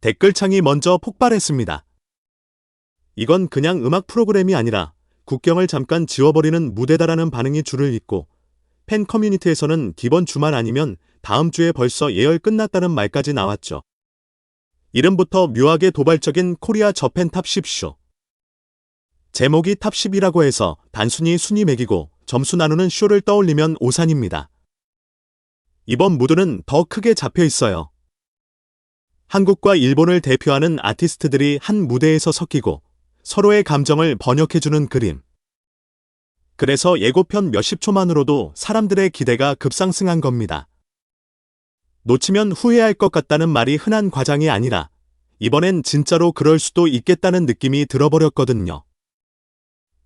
댓글창이 먼저 폭발했습니다. 이건 그냥 음악 프로그램이 아니라 국경을 잠깐 지워버리는 무대다라는 반응이 줄을 잇고 팬 커뮤니티에서는 기본 주말 아니면 다음 주에 벌써 예열 끝났다는 말까지 나왔죠. 이름부터 묘하게 도발적인 코리아 저팬 탑 10쇼. 제목이 탑 10이라고 해서 단순히 순위 매기고 점수 나누는 쇼를 떠올리면 오산입니다. 이번 무드는 더 크게 잡혀 있어요. 한국과 일본을 대표하는 아티스트들이 한 무대에서 섞이고 서로의 감정을 번역해주는 그림. 그래서 예고편 몇십 초만으로도 사람들의 기대가 급상승한 겁니다. 놓치면 후회할 것 같다는 말이 흔한 과장이 아니라 이번엔 진짜로 그럴 수도 있겠다는 느낌이 들어버렸거든요.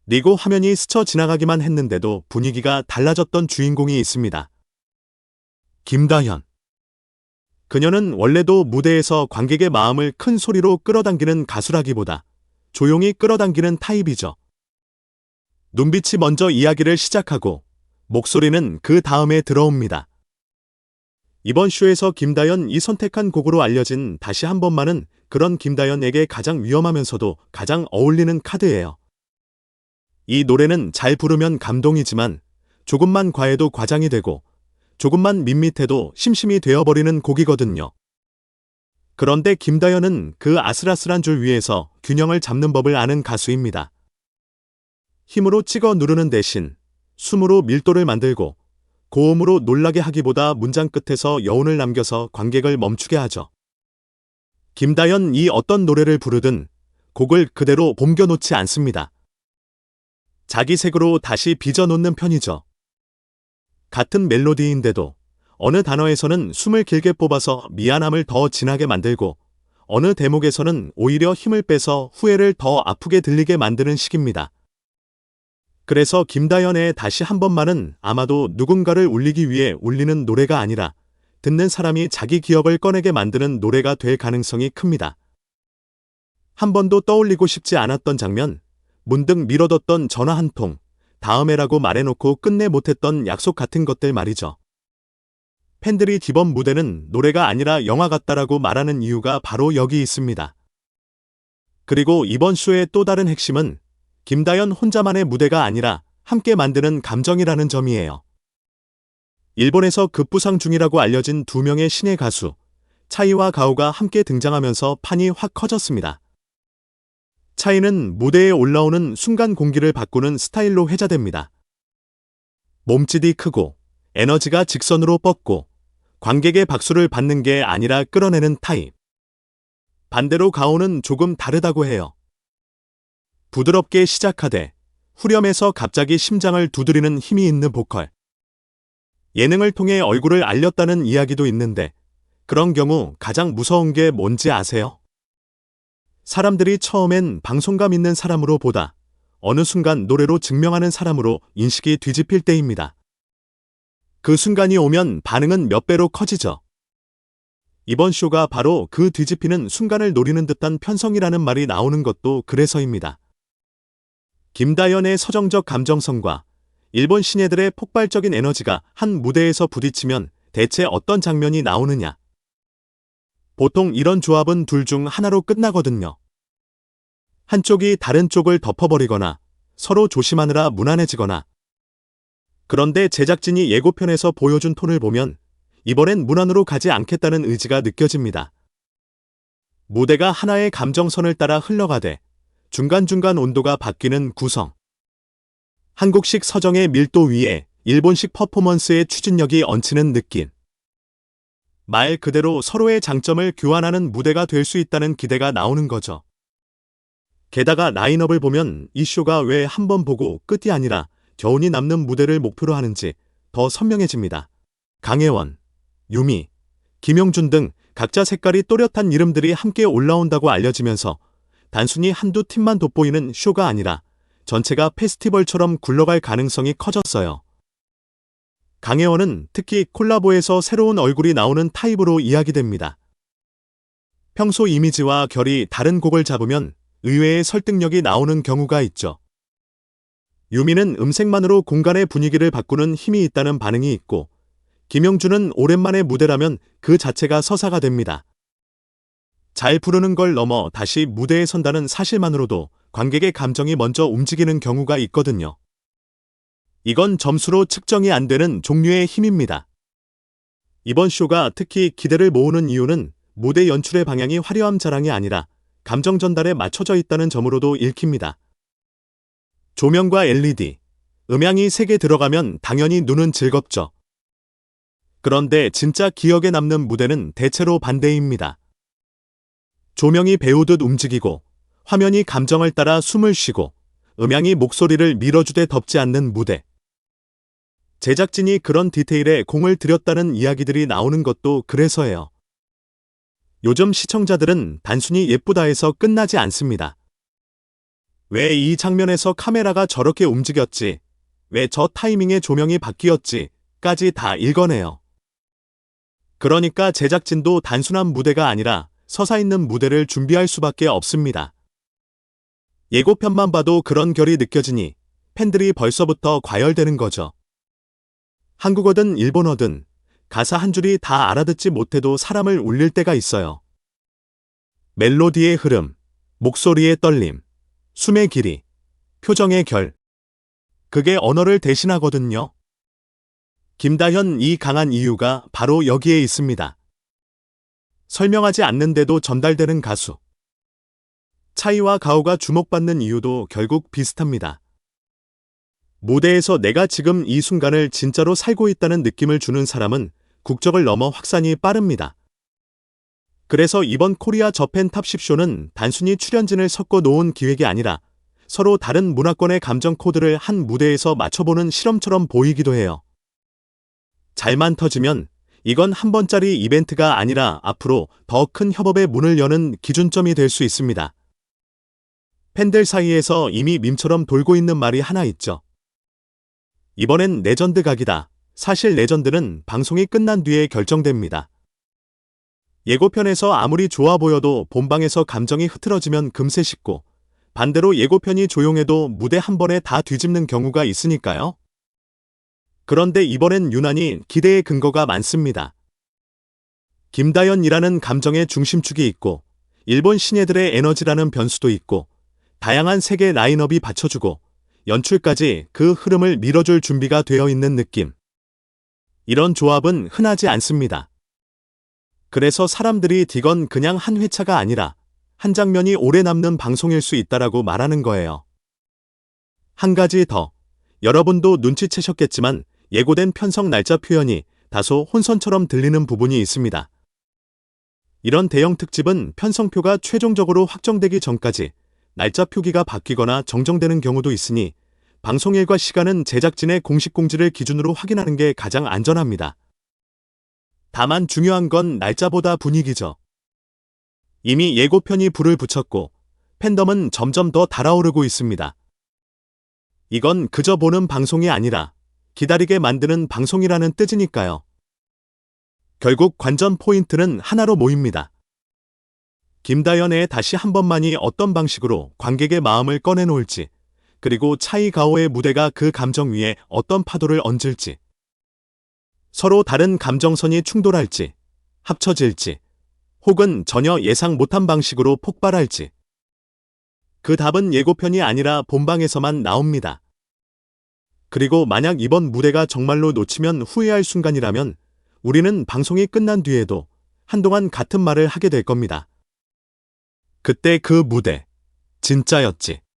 리고 화면이 스쳐 지나가기만 했는데도 분위기가 달라졌던 주인공이 있습니다. 김다현. 그녀는 원래도 무대에서 관객의 마음을 큰 소리로 끌어당기는 가수라기보다 조용히 끌어당기는 타입이죠. 눈빛이 먼저 이야기를 시작하고 목소리는 그 다음에 들어옵니다. 이번 쇼에서 김다연 이 선택한 곡으로 알려진 다시 한 번만은 그런 김다연에게 가장 위험하면서도 가장 어울리는 카드예요. 이 노래는 잘 부르면 감동이지만 조금만 과해도 과장이 되고 조금만 밋밋해도 심심이 되어버리는 곡이거든요. 그런데 김다연은 그 아슬아슬한 줄 위에서 균형을 잡는 법을 아는 가수입니다. 힘으로 찍어 누르는 대신 숨으로 밀도를 만들고 고음으로 놀라게 하기보다 문장 끝에서 여운을 남겨서 관객을 멈추게 하죠. 김다연 이 어떤 노래를 부르든 곡을 그대로 봄겨놓지 않습니다. 자기 색으로 다시 빚어놓는 편이죠. 같은 멜로디인데도 어느 단어에서는 숨을 길게 뽑아서 미안함을 더 진하게 만들고 어느 대목에서는 오히려 힘을 빼서 후회를 더 아프게 들리게 만드는 식입니다. 그래서 김다연의 다시 한 번만은 아마도 누군가를 울리기 위해 울리는 노래가 아니라 듣는 사람이 자기 기억을 꺼내게 만드는 노래가 될 가능성이 큽니다. 한 번도 떠올리고 싶지 않았던 장면, 문득 미뤄뒀던 전화 한 통, 다음에라고 말해놓고 끝내 못했던 약속 같은 것들 말이죠. 팬들이 기본 무대는 노래가 아니라 영화 같다라고 말하는 이유가 바로 여기 있습니다. 그리고 이번 쇼의 또 다른 핵심은 김다연 혼자만의 무대가 아니라 함께 만드는 감정이라는 점이에요. 일본에서 급부상 중이라고 알려진 두 명의 신의 가수, 차이와 가오가 함께 등장하면서 판이 확 커졌습니다. 차이는 무대에 올라오는 순간 공기를 바꾸는 스타일로 회자됩니다. 몸집이 크고 에너지가 직선으로 뻗고 관객의 박수를 받는 게 아니라 끌어내는 타입. 반대로 가오는 조금 다르다고 해요. 부드럽게 시작하되 후렴에서 갑자기 심장을 두드리는 힘이 있는 보컬. 예능을 통해 얼굴을 알렸다는 이야기도 있는데 그런 경우 가장 무서운 게 뭔지 아세요? 사람들이 처음엔 방송감 있는 사람으로 보다 어느 순간 노래로 증명하는 사람으로 인식이 뒤집힐 때입니다. 그 순간이 오면 반응은 몇 배로 커지죠. 이번 쇼가 바로 그 뒤집히는 순간을 노리는 듯한 편성이라는 말이 나오는 것도 그래서입니다. 김다연의 서정적 감정성과 일본 신예들의 폭발적인 에너지가 한 무대에서 부딪히면 대체 어떤 장면이 나오느냐. 보통 이런 조합은 둘 중 하나로 끝나거든요. 한쪽이 다른 쪽을 덮어버리거나 서로 조심하느라 무난해지거나 그런데 제작진이 예고편에서 보여준 톤을 보면 이번엔 무난으로 가지 않겠다는 의지가 느껴집니다. 무대가 하나의 감정선을 따라 흘러가되 중간중간 온도가 바뀌는 구성. 한국식 서정의 밀도 위에 일본식 퍼포먼스의 추진력이 얹히는 느낌. 말 그대로 서로의 장점을 교환하는 무대가 될 수 있다는 기대가 나오는 거죠. 게다가 라인업을 보면 이 쇼가 왜 한 번 보고 끝이 아니라 겨운이 남는 무대를 목표로 하는지 더 선명해집니다. 강혜원, 유미, 김용준 등 각자 색깔이 또렷한 이름들이 함께 올라온다고 알려지면서 단순히 한두 팀만 돋보이는 쇼가 아니라 전체가 페스티벌처럼 굴러갈 가능성이 커졌어요. 강혜원은 특히 콜라보에서 새로운 얼굴이 나오는 타입으로 이야기됩니다. 평소 이미지와 결이 다른 곡을 잡으면 의외의 설득력이 나오는 경우가 있죠. 유미는 음색만으로 공간의 분위기를 바꾸는 힘이 있다는 반응이 있고, 김영준은 오랜만에 무대라면 그 자체가 서사가 됩니다. 잘 부르는 걸 넘어 다시 무대에 선다는 사실만으로도 관객의 감정이 먼저 움직이는 경우가 있거든요. 이건 점수로 측정이 안 되는 종류의 힘입니다. 이번 쇼가 특히 기대를 모으는 이유는 무대 연출의 방향이 화려함 자랑이 아니라 감정 전달에 맞춰져 있다는 점으로도 읽힙니다. 조명과 LED, 음향이 세게 들어가면 당연히 눈은 즐겁죠. 그런데 진짜 기억에 남는 무대는 대체로 반대입니다. 조명이 배우듯 움직이고 화면이 감정을 따라 숨을 쉬고 음향이 목소리를 밀어주되 덮지 않는 무대. 제작진이 그런 디테일에 공을 들였다는 이야기들이 나오는 것도 그래서예요. 요즘 시청자들은 단순히 예쁘다 해서 끝나지 않습니다. 왜 이 장면에서 카메라가 저렇게 움직였지? 왜 저 타이밍에 조명이 바뀌었지? 까지 다 읽어내요. 그러니까 제작진도 단순한 무대가 아니라 서사 있는 무대를 준비할 수밖에 없습니다. 예고편만 봐도 그런 결이 느껴지니 팬들이 벌써부터 과열되는 거죠. 한국어든 일본어든 가사 한 줄이 다 알아듣지 못해도 사람을 울릴 때가 있어요. 멜로디의 흐름, 목소리의 떨림, 숨의 길이, 표정의 결. 그게 언어를 대신하거든요. 김다현 이 강한 이유가 바로 여기에 있습니다. 설명하지 않는데도 전달되는 가수. 차이와 가오가 주목받는 이유도 결국 비슷합니다. 무대에서 내가 지금 이 순간을 진짜로 살고 있다는 느낌을 주는 사람은 국적을 넘어 확산이 빠릅니다. 그래서 이번 코리아 저팬 탑10쇼는 단순히 출연진을 섞어 놓은 기획이 아니라 서로 다른 문화권의 감정 코드를 한 무대에서 맞춰보는 실험처럼 보이기도 해요. 잘만 터지면 이건 한 번짜리 이벤트가 아니라 앞으로 더 큰 협업의 문을 여는 기준점이 될 수 있습니다. 팬들 사이에서 이미 밈처럼 돌고 있는 말이 하나 있죠. 이번엔 레전드 각이다. 사실 레전드는 방송이 끝난 뒤에 결정됩니다. 예고편에서 아무리 좋아 보여도 본방에서 감정이 흐트러지면 금세 식고 반대로 예고편이 조용해도 무대 한 번에 다 뒤집는 경우가 있으니까요. 그런데 이번엔 유난히 기대의 근거가 많습니다. 김다연이라는 감정의 중심축이 있고 일본 신예들의 에너지라는 변수도 있고 다양한 세계 라인업이 받쳐주고 연출까지 그 흐름을 밀어줄 준비가 되어 있는 느낌. 이런 조합은 흔하지 않습니다. 그래서 사람들이 디건 그냥 한 회차가 아니라 한 장면이 오래 남는 방송일 수 있다라고 말하는 거예요. 한 가지 더. 여러분도 눈치채셨겠지만 예고된 편성 날짜 표현이 다소 혼선처럼 들리는 부분이 있습니다. 이런 대형 특집은 편성표가 최종적으로 확정되기 전까지 날짜 표기가 바뀌거나 정정되는 경우도 있으니 방송일과 시간은 제작진의 공식 공지를 기준으로 확인하는 게 가장 안전합니다. 다만 중요한 건 날짜보다 분위기죠. 이미 예고편이 불을 붙였고 팬덤은 점점 더 달아오르고 있습니다. 이건 그저 보는 방송이 아니라 기다리게 만드는 방송이라는 뜻이니까요. 결국 관전 포인트는 하나로 모입니다. 김다연의 다시 한 번만이 어떤 방식으로 관객의 마음을 꺼내놓을지, 그리고 차이 가오의 무대가 그 감정 위에 어떤 파도를 얹을지, 서로 다른 감정선이 충돌할지, 합쳐질지, 혹은 전혀 예상 못한 방식으로 폭발할지. 그 답은 예고편이 아니라 본방에서만 나옵니다. 그리고 만약 이번 무대가 정말로 놓치면 후회할 순간이라면 우리는 방송이 끝난 뒤에도 한동안 같은 말을 하게 될 겁니다. 그때 그 무대, 진짜였지.